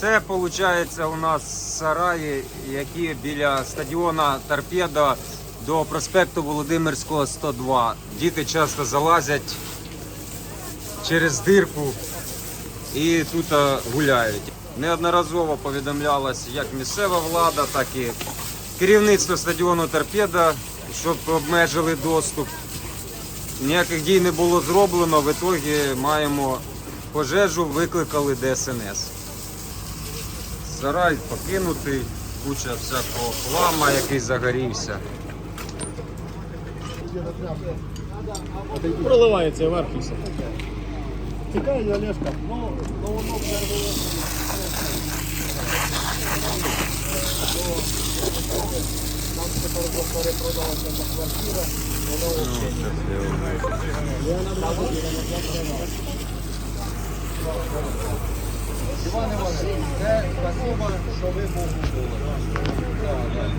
Це виходить у нас сараї, які біля стадіона Торпедо до проспекту Володимирського 102. Діти часто залазять через дирку і тут е, гуляють. Неодноразово повідомлялось як місцева влада, так і керівництво стадіону Торпедо, щоб обмежили доступ. Ніяких дій не було зроблено. В ітогі маємо пожежу, викликали ДСНС. Сарай покинутий, куча всякого хлама, який загорівся. Проливається вверх і все. Тікає Олешка. Ну, воно. Нам тепер перепродалася та квартира. Воно це спасибо, що ви Богу були. Так, так.